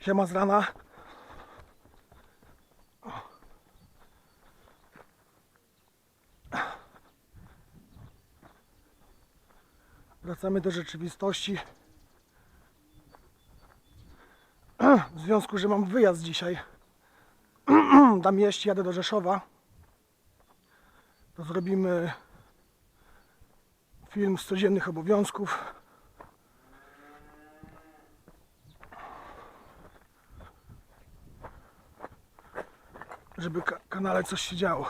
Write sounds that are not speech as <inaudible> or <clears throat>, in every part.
Siema z rana. Wracamy do rzeczywistości. W związku, że mam wyjazd dzisiaj. <clears throat> Dam jeść, jadę do Rzeszowa. To zrobimy film z codziennych obowiązków. Żeby ka- kanale coś się działo.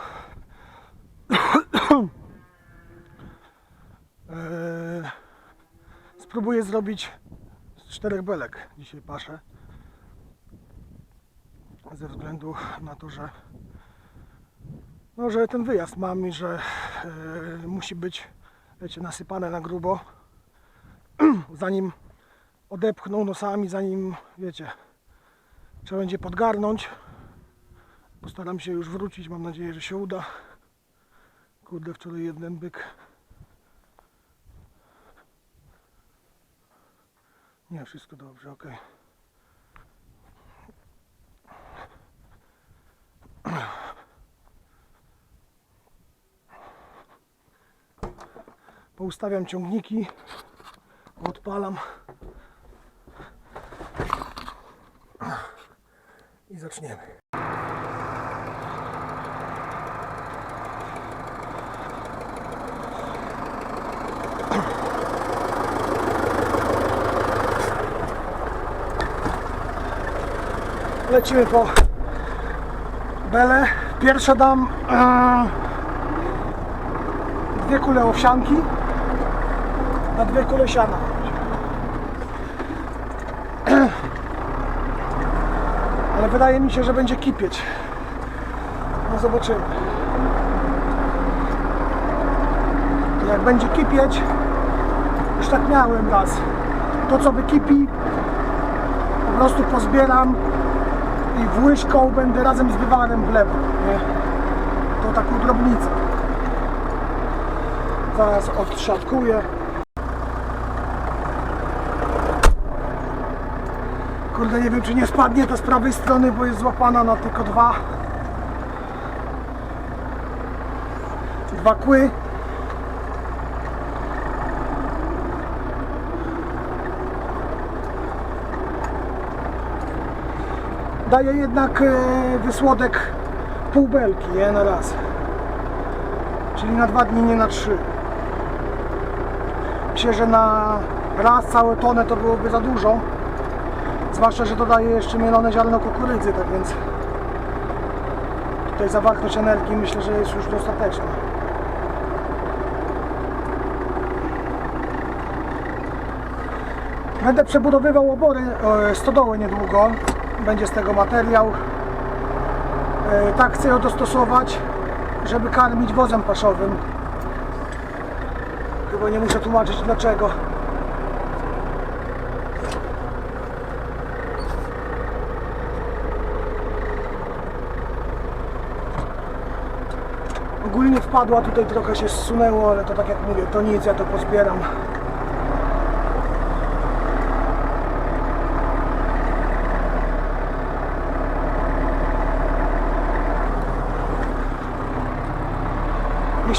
Eee, <coughs> spróbuję zrobić z czterech belek dzisiaj paszę. Ze względu na to, że no, że ten wyjazd mam i że e, musi być wiecie, nasypane na grubo <clears throat> zanim odepchną nosami, zanim wiecie trzeba będzie podgarnąć Postaram się już wrócić, mam nadzieję, że się uda. Kurde, wczoraj jeden byk. Nie, wszystko dobrze, ok. Poustawiam ciągniki, odpalam i zaczniemy. Lecimy po belę. Pierwsze dam e, dwie kule owsianki na dwie kule siana. Ale wydaje mi się, że będzie kipieć. No zobaczymy. Jak będzie kipieć, już tak miałem raz. To co wykipi, po prostu pozbieram i w łyżką będę razem z wywarem wlewał, nie? To taką drobnicę. Zaraz odszatkuję. Kurde, nie wiem czy nie spadnie to z prawej strony, bo jest złapana na tylko dwa. Dwa kły. Daje jednak e, wysłodek pół belki, nie na raz. Czyli na dwa dni, nie na trzy. Myślę, że na raz całe tonę to byłoby za dużo. Zwłaszcza, że dodaje jeszcze mielone ziarno kukurydzy, tak więc tutaj zawartość energii myślę, że jest już dostateczna. Będę przebudowywał obory, e, stodoły niedługo będzie z tego materiał. E, Tak chcę ją dostosować, żeby karmić wozem paszowym. Chyba nie muszę tłumaczyć dlaczego. Ogólnie wpadła, tutaj trochę się zsunęło, ale to tak jak mówię, to nic, ja to pozbieram.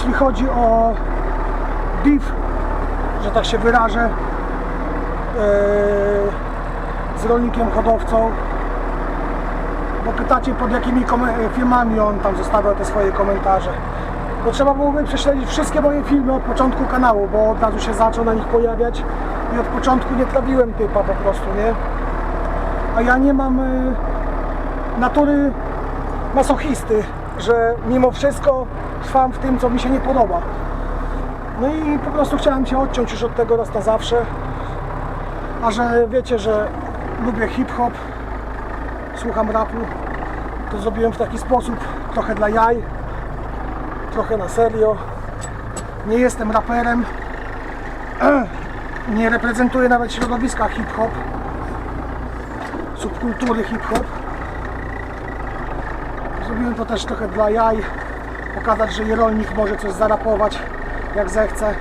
Jeśli chodzi o beef, że tak się wyrażę, e, z rolnikiem hodowcą, bo pytacie pod jakimi filmami on tam zostawiał te swoje komentarze. To trzeba byłoby prześledzić wszystkie moje filmy od początku kanału, bo od razu się zaczął na nich pojawiać i od początku nie trawiłem typa po prostu, nie? A ja nie mam e, natury masochisty, że mimo wszystko trwam w tym, co mi się nie podoba. No i po prostu chciałem się odciąć już od tego raz na zawsze. A że wiecie, że lubię hip-hop, słucham rapu, to zrobiłem w taki sposób, trochę dla jaj, trochę na serio. Nie jestem raperem, <clears throat> nie reprezentuję nawet środowiska hip-hop, subkultury hip-hop. Zrobiłem to też trochę dla jaj, pokazać, że i rolnik może coś zarapować jak zechce.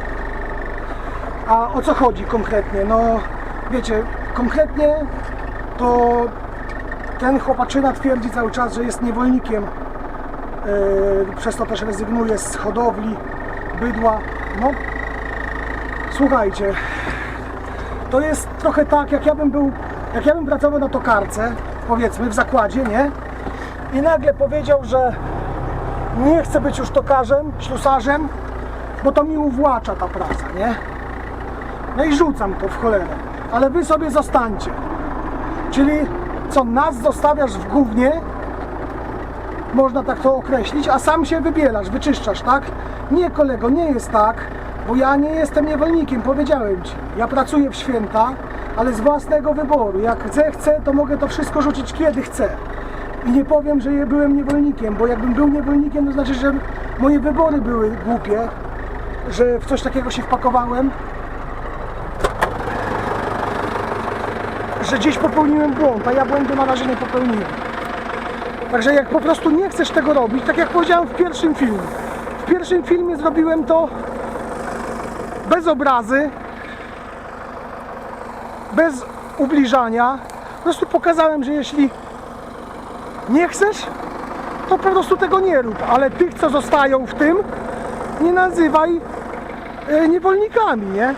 A o co chodzi konkretnie? No wiecie, konkretnie to ten chłopaczyna twierdzi cały czas, że jest niewolnikiem. Yy, przez to też rezygnuje z hodowli bydła. No, słuchajcie, to jest trochę tak, jak ja bym był, jak ja bym pracował na tokarce, powiedzmy, w zakładzie, nie? I nagle powiedział, że nie chcę być już tokarzem, ślusarzem, bo to mi uwłacza ta praca, nie? No i rzucam to w cholerę. Ale wy sobie zostańcie. Czyli co, nas zostawiasz w gównie, można tak to określić, a sam się wybielasz, wyczyszczasz, tak? Nie kolego, nie jest tak, bo ja nie jestem niewolnikiem, powiedziałem Ci. Ja pracuję w święta, ale z własnego wyboru. Jak chcę, chcę, to mogę to wszystko rzucić kiedy chcę. I nie powiem, że byłem niewolnikiem, bo jakbym był niewolnikiem, to znaczy, że moje wybory były głupie, że w coś takiego się wpakowałem, że gdzieś popełniłem błąd, a ja błędu na razie nie popełniłem. Także jak po prostu nie chcesz tego robić, tak jak powiedziałem w pierwszym filmie. W pierwszym filmie zrobiłem to bez obrazy, bez ubliżania. Po prostu pokazałem, że jeśli nie chcesz, to po prostu tego nie rób. Ale tych, co zostają w tym, nie nazywaj e, niewolnikami, nie?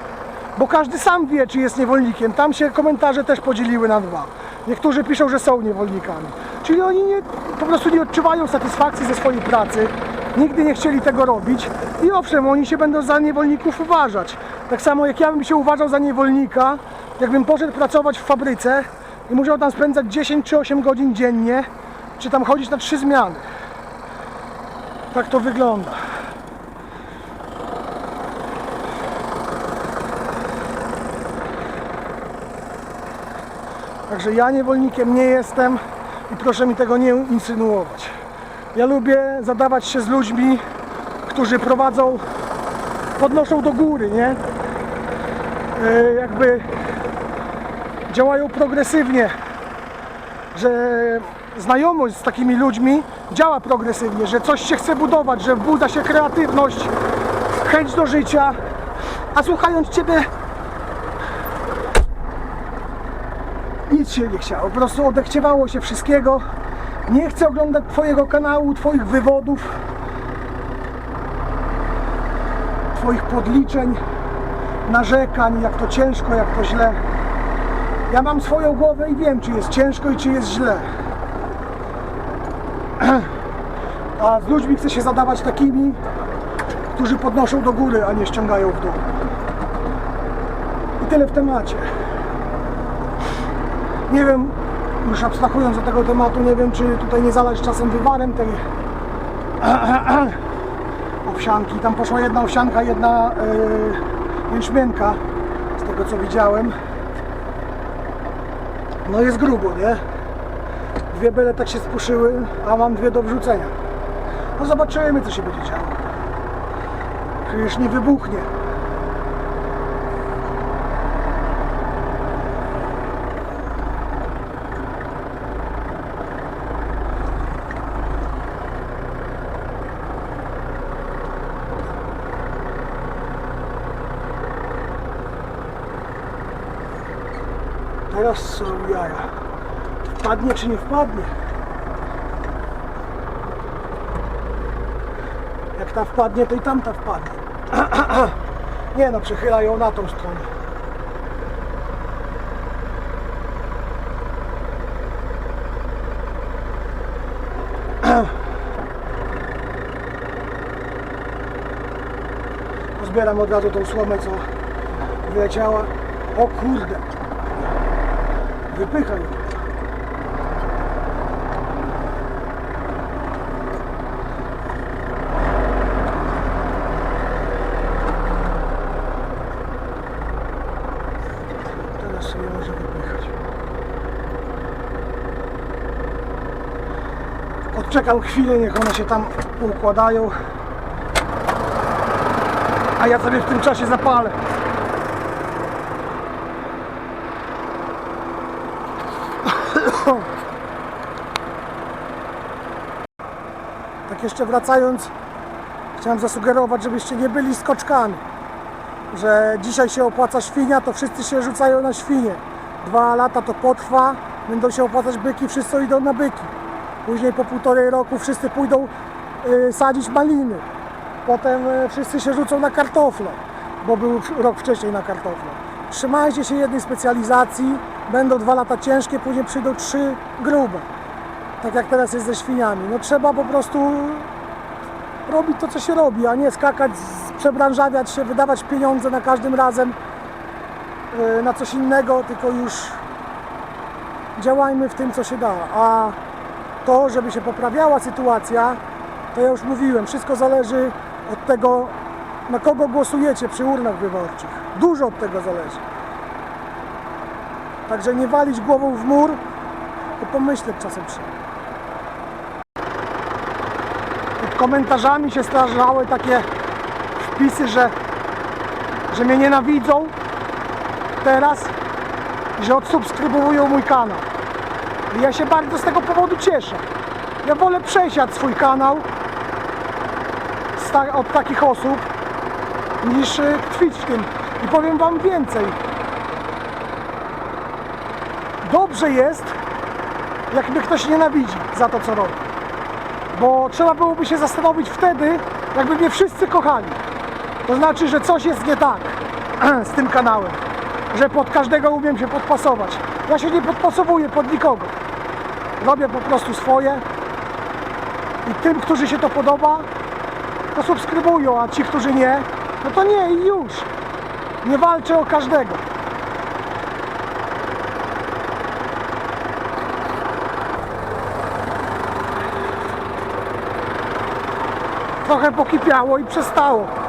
Bo każdy sam wie, czy jest niewolnikiem. Tam się komentarze też podzieliły na dwa. Niektórzy piszą, że są niewolnikami. Czyli oni nie, po prostu nie odczuwają satysfakcji ze swojej pracy, nigdy nie chcieli tego robić i owszem, oni się będą za niewolników uważać. Tak samo jak ja bym się uważał za niewolnika, jakbym poszedł pracować w fabryce i musiał tam spędzać 10 czy 8 godzin dziennie, czy tam chodzić na trzy zmiany. Tak to wygląda. Także ja niewolnikiem nie jestem i proszę mi tego nie insynuować. Ja lubię zadawać się z ludźmi, którzy prowadzą, podnoszą do góry, nie? E, jakby działają progresywnie, że znajomość z takimi ludźmi działa progresywnie, że coś się chce budować, że wbudza się kreatywność, chęć do życia, a słuchając Ciebie nic się nie chciało, po prostu odechciewało się wszystkiego. Nie chcę oglądać Twojego kanału, Twoich wywodów, Twoich podliczeń, narzekań, jak to ciężko, jak to źle. Ja mam swoją głowę i wiem, czy jest ciężko i czy jest źle. A z ludźmi chcę się zadawać takimi, którzy podnoszą do góry, a nie ściągają w dół. I tyle w temacie. Nie wiem, już abstrahując od tego tematu, nie wiem, czy tutaj nie zalać czasem wywarem tej <clears throat> owsianki. Tam poszła jedna owsianka, jedna yy, jęczmienka, z tego co widziałem. No jest grubo, nie? Dwie byle tak się spuszyły, a mam dwie do wrzucenia. No zobaczymy, co się będzie działo. Przecież nie wybuchnie. Teraz są jaja. Wpadnie czy nie wpadnie? Ta wpadnie, to i tamta wpadnie. <clears throat> Nie no, przechyla ją na tą stronę. <clears throat> Pozbieram od razu tą słomę, co wyleciała. O kurde, Wypychaj sobie może wypychać. Odczekam chwilę, niech one się tam układają. A ja sobie w tym czasie zapalę. <coughs> Tak jeszcze wracając, chciałem zasugerować, żebyście nie byli skoczkami. Że dzisiaj się opłaca świnia, to wszyscy się rzucają na świnie. Dwa lata to potrwa, Będą się opłacać byki, wszyscy idą na byki. Później po półtorej roku wszyscy pójdą y, sadzić maliny. Potem y, wszyscy się rzucą na kartofle, bo był rok wcześniej na kartofle. Trzymajcie się jednej specjalizacji, będą dwa lata ciężkie, później przyjdą trzy grube. Tak jak teraz jest ze świniami. No trzeba po prostu robić to, co się robi, a nie skakać, przebranżawiać się, wydawać pieniądze na każdym razem y, na coś innego, tylko już działajmy w tym, co się da. A to, żeby się poprawiała sytuacja, to ja już mówiłem, wszystko zależy od tego, na kogo głosujecie przy urnach wyborczych. Dużo od tego zależy. Także nie walić głową w mur, to pomyśleć czasem trzeba. Pod komentarzami się starzały takie wpisy, że, że mnie nienawidzą teraz że odsubskrybowują mój kanał. I ja się bardzo z tego powodu cieszę. Ja wolę przesiać swój kanał od takich osób niż y, tkwić w tym. I powiem Wam więcej. Dobrze jest, jak mnie ktoś nienawidzi za to, co robi. Bo trzeba byłoby się zastanowić wtedy, jakby mnie wszyscy kochali. To znaczy, że coś jest nie tak <clears throat> z tym kanałem. Że pod każdego umiem się podpasować. Ja się nie podpasowuję pod nikogo. Robię po prostu swoje. I tym, którzy się to podoba, to subskrybują, a ci, którzy nie, no to nie i już. Nie walczę o każdego. Trochę pokipiało i przestało.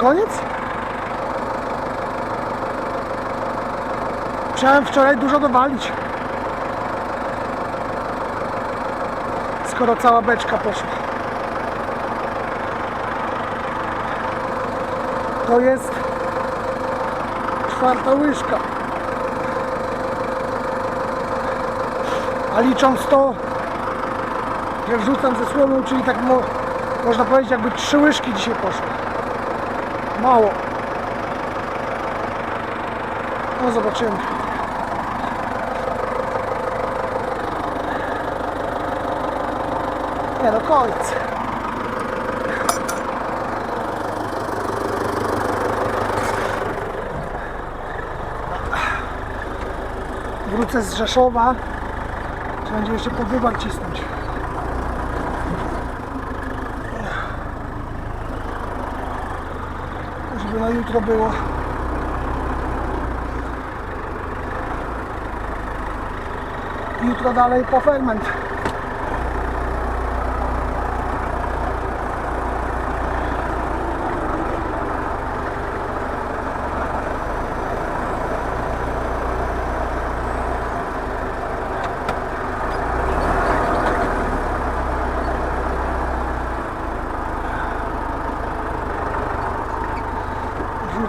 Koniec? Musiałem wczoraj dużo dowalić. Skoro cała beczka poszła. To jest czwarta łyżka. A licząc to, że wrzucam ze słomą, czyli tak mo- można powiedzieć jakby trzy łyżki dzisiaj poszły. Mało. No zobaczymy. Nie no koniec. Wrócę z Rzeszowa. Trzeba będzie jeszcze po wybach cisnąć. Żeby na jutro było. Jutro dalej po ferment.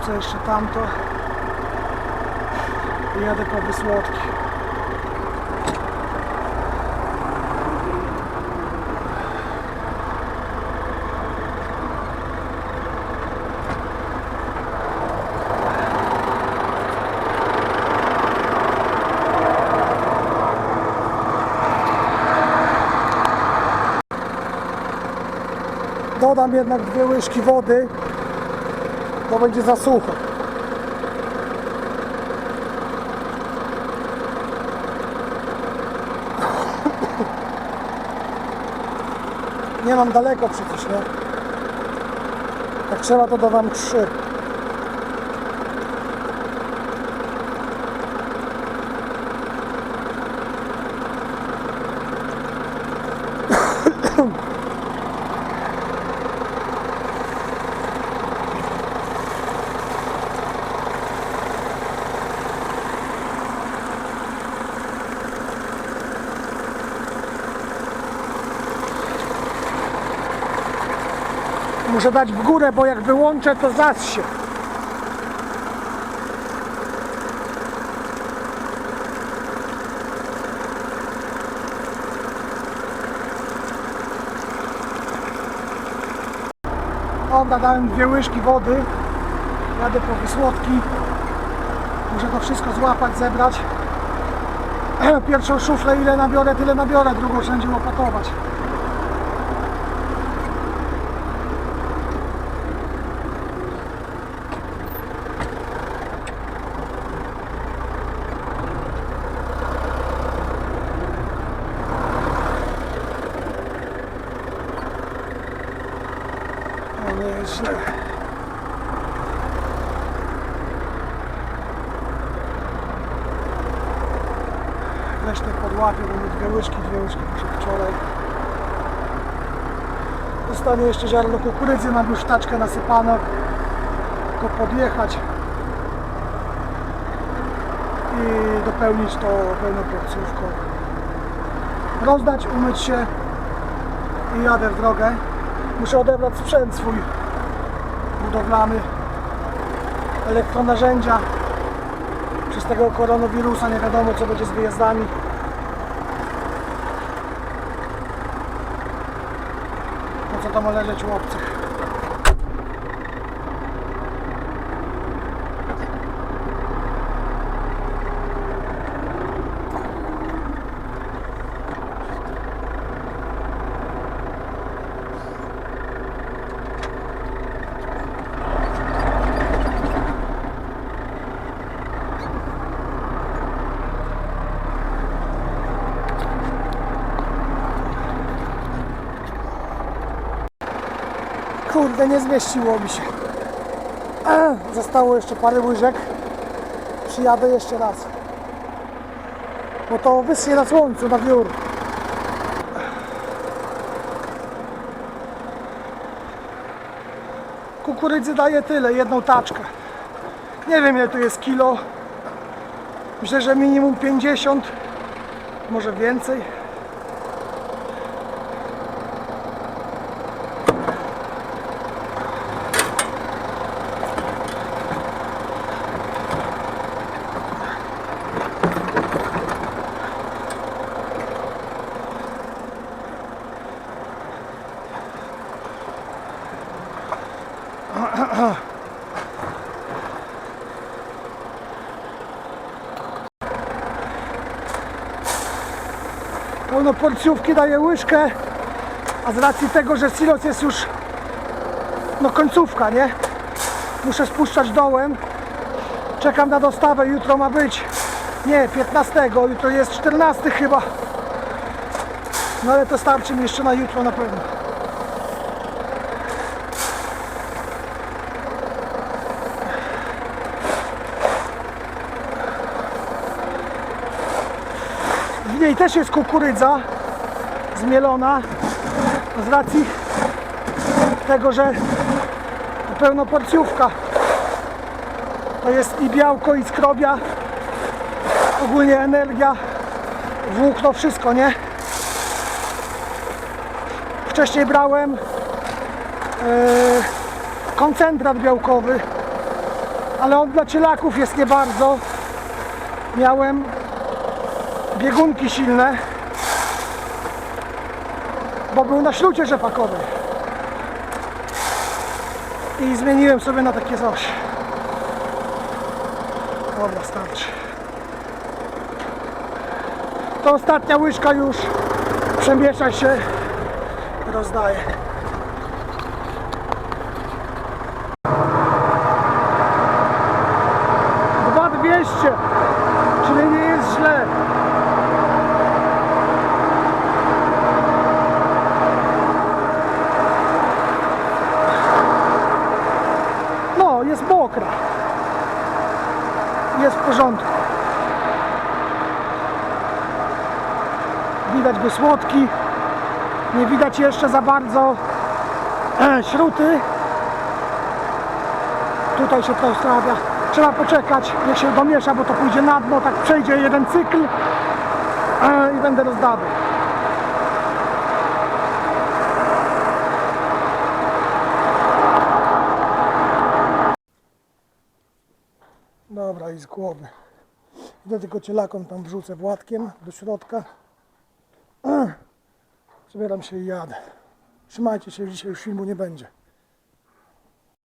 Wrzucę jeszcze tamto. I jadę po wysłodki. Dodam jednak dwie łyżki wody, to będzie za sucho. Nie mam daleko przecież, nie? Jak trzeba, to dodam trzy. Muszę dać w górę, bo jak wyłączę, to zas się. Dobra, dałem dwie łyżki wody. Jadę po wysłodki. Muszę to wszystko złapać, zebrać. <clears throat> Pierwszą szuflę ile nabiorę, tyle nabiorę. Drugą wszędzie łopatować. No nie jest źle. Resztę podłapię, bo dwie łyżki, dwie łyżki muszę wczoraj. Zostanie jeszcze ziarno kukurydzy, mam już taczkę nasypane. Tylko podjechać i dopełnić to pełną porcjówką. Rozdać, umyć się i jadę w drogę. Muszę odebrać sprzęt swój budowlany, elektronarzędzia. Przez tego koronawirusa nie wiadomo co będzie z wyjazdami. Po co to ma leżeć u obcych? Kurde, nie zmieściło mi się. Zostało jeszcze parę łyżek. Przyjadę jeszcze raz. Bo to wyschnie na słońcu, na wiór. Kukurydzy daje tyle, jedną taczkę. Nie wiem ile tu jest kilo. Myślę, że minimum 50, może więcej. Pełno porcjówki daje łyżkę, a z racji tego, że silos jest już no końcówka, nie? Muszę spuszczać dołem. Czekam na dostawę, jutro ma być. Nie, 15, jutro jest 14 chyba. No ale to starczy mi jeszcze na jutro na pewno. Niej też jest kukurydza zmielona z racji tego, że pełnoporcjówka. To jest i białko, i skrobia, ogólnie energia, włókno, wszystko, nie? Wcześniej brałem e, koncentrat białkowy, ale on dla cielaków jest nie bardzo. Miałem biegunki silne, bo był na ślucie rzepakowej. I zmieniłem sobie na takie coś. Dobra, starczy. To ostatnia łyżka już. Przemieszaj się. Rozdaję. Patrzcie, czyli nie jest źle. No, jest mokra. Jest w porządku. Widać go słodki. Nie widać jeszcze za bardzo e, śruty. Tutaj się to stawia. Trzeba poczekać, niech się domiesza, bo to pójdzie na dno, tak przejdzie jeden cykl e, i będę rozdawał. Dobra, i z głowy. Idę tylko cielakom tam wrzucę władkiem do środka. Ech. Zabieram się i jadę. Trzymajcie się, dzisiaj już filmu nie będzie.